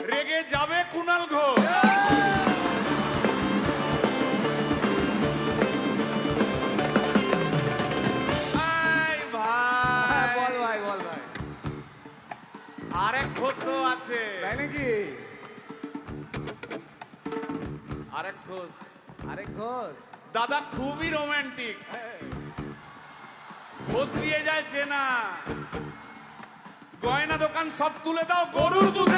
রেগে যাবে কুনাল ঘোষ। হ্যাঁ আরেক ঘোষ আছে। তাই নাকি? আরেক ঘোষ আরে ঘোষ দাদা খুবই রোমান্টিক এই, ঘোষ দিয়ে যায় চেনা। গয়না দোকান সব তুলে দাও গরুর দুধের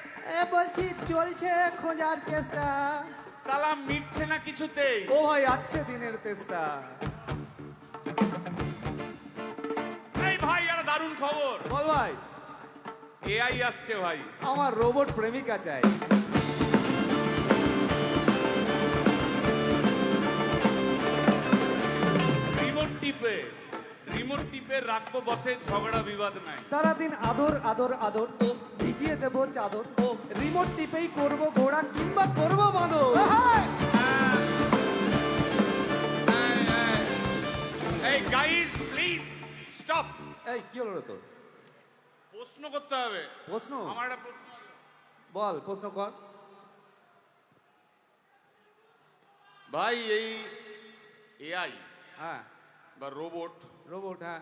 এ বলছি চলছে খোঁজার চেষ্টা। সালাম মিটছে না কিছুতেই। ও ভাই আছে দিনের চেষ্টা এই ভাই একটা দারুণ খবর। বল ভাই। এআই আসছে ভাই। আমার রোবট প্রেমিকা চাই। রাখব বসে ঝগড়া বিবাদ নাই। সারাদিন আদর আদর আদর ভিজিয়ে দেব চাদর। রিমোট টিপেই করব ঘোড়া কিংবা করব বাঁদর এই গাইস প্লিজ স্টপ এই কি হলো তোর? প্রশ্ন করতে হবে। প্রশ্ন? আমার একটা প্রশ্ন বল প্রশ্ন কর। ভাই এই এআই হ্যাঁ। বা রোবট রোবট হ্যাঁ।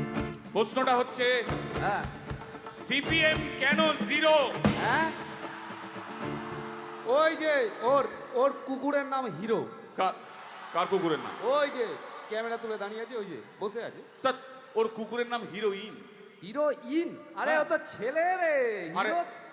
প্রশ্নটা হচ্ছে হ্যাঁ। সিপিএম কেন জিরো? হ্যাঁ? ওই যে ওর ওর কুকুরের নাম হিরো। কার কার কুকুরের নাম? ওই যে ক্যামেরা তুলে দাঁড়িয়ে আছে ওই যে বসে আছে। তা ওর কুকুরের নাম হিরোইন। হিরোইন? আরে ও তো ছেলে রে হিরো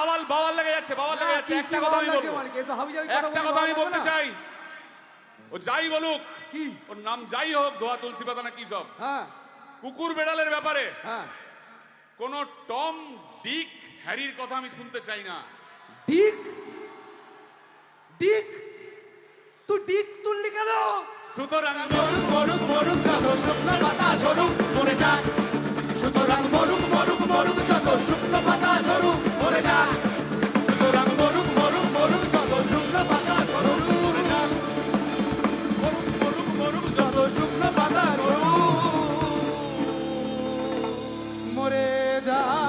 বাওয়াল বাওয়াল লেগে যাচ্ছে বাওয়াল লেগে হ্যাঁ, যাচ্ছে। একটা কথা আমি বলব। একটা কথা আমি বলতে চাই। ও যাই বলুক কি? ওর নাম যাই হোক ধোয়া তুলসী পাতা না কি সব। হ্যাঁ। কুকুর বেড়ালের ব্যাপারে হ্যাঁ। কোন টম ডিক হ্যারির কথা আমি শুনতে চাই না। ডিক? ডিক? তুই ডিক তুললি কেন? সুতরাং মরুক মরুক মরুক যত শুকনো পাতা ঝরুক মরে যাক। সুতরাং মরুক মরুক মরুক যত শুকনো পাতা ঝরুক। মরে যা